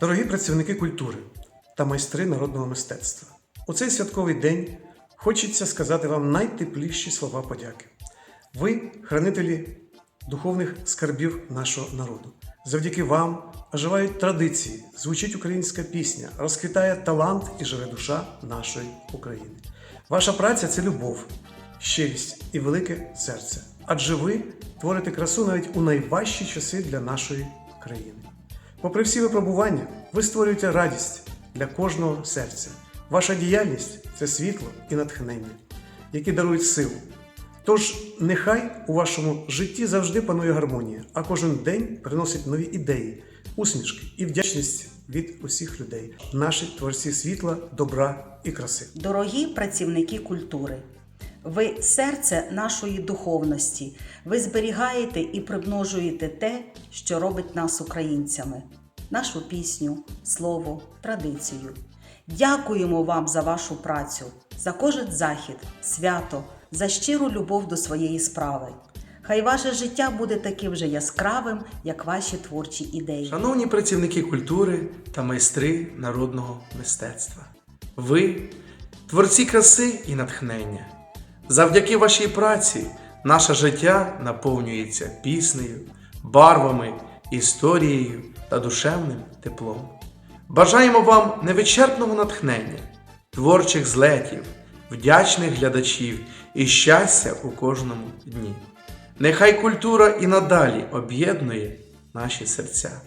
Дорогі працівники культури та майстри народного мистецтва, у цей святковий день хочеться сказати вам найтепліші слова подяки. Ви хранителі духовних скарбів нашого народу. Завдяки вам оживають традиції, звучить українська пісня, розквітає талант і живе душа нашої України. Ваша праця це любов, щирість і велике серце. Адже ви творите красу навіть у найважчі часи для нашої країни. Попри всі випробування, ви створюєте радість для кожного серця. Ваша діяльність це світло і натхнення, які дарують силу. Тож нехай у вашому житті завжди панує гармонія, а кожен день приносить нові ідеї, усмішки і вдячність від усіх людей, наші творці світла, добра і краси. Дорогі працівники культури, ви серце нашої духовності. Ви зберігаєте і примножуєте те, що робить нас українцями, нашу пісню, слово, традицію. Дякуємо вам за вашу працю, за кожен захід, свято, за щиру любов до своєї справи. Хай ваше життя буде таким же яскравим, як ваші творчі ідеї. Шановні працівники культури та майстри народного мистецтва, ви творці краси і натхнення. Завдяки вашій праці наше життя наповнюється піснею, барвами, історією та душевним теплом. Бажаємо вам невичерпного натхнення, творчих злетів, вдячних глядачів і щастя у кожному дні. Нехай культура і надалі об'єднує наші серця,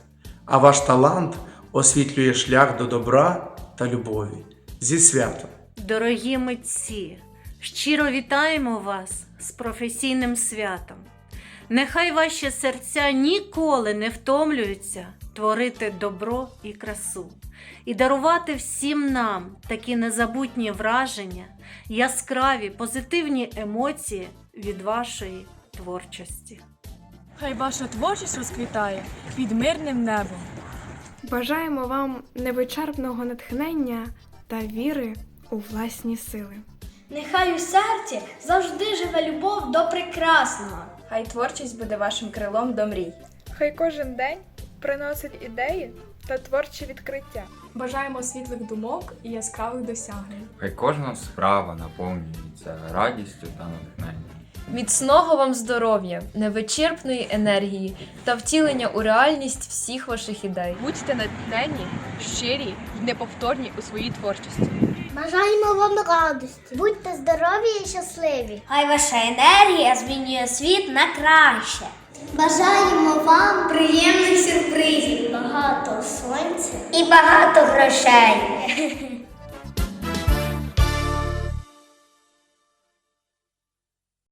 а ваш талант освітлює шлях до добра та любові. Зі святом! Дорогі митці, щиро вітаємо вас з професійним святом. Нехай ваші серця ніколи не втомлюються творити добро і красу і дарувати всім нам такі незабутні враження, яскраві позитивні емоції від вашої творчості. Хай ваша творчість розквітає під мирним небом. Бажаємо вам невичерпного натхнення та віри у власні сили. Нехай у серці завжди живе любов до прекрасного. Хай творчість буде вашим крилом до мрій. Хай кожен день приносить ідеї та творчі відкриття. Бажаємо світлих думок і яскравих досягнень. Хай кожна справа наповнюється радістю та натхненням. Міцного вам здоров'я, невичерпної енергії та втілення у реальність всіх ваших ідей. Будьте натхненні, щирі й неповторні у своїй творчості. Бажаємо вам радості. Будьте здорові і щасливі. Хай ваша енергія змінює світ на краще. Бажаємо вам приємних сюрпризів, багато сонця І багато грошей.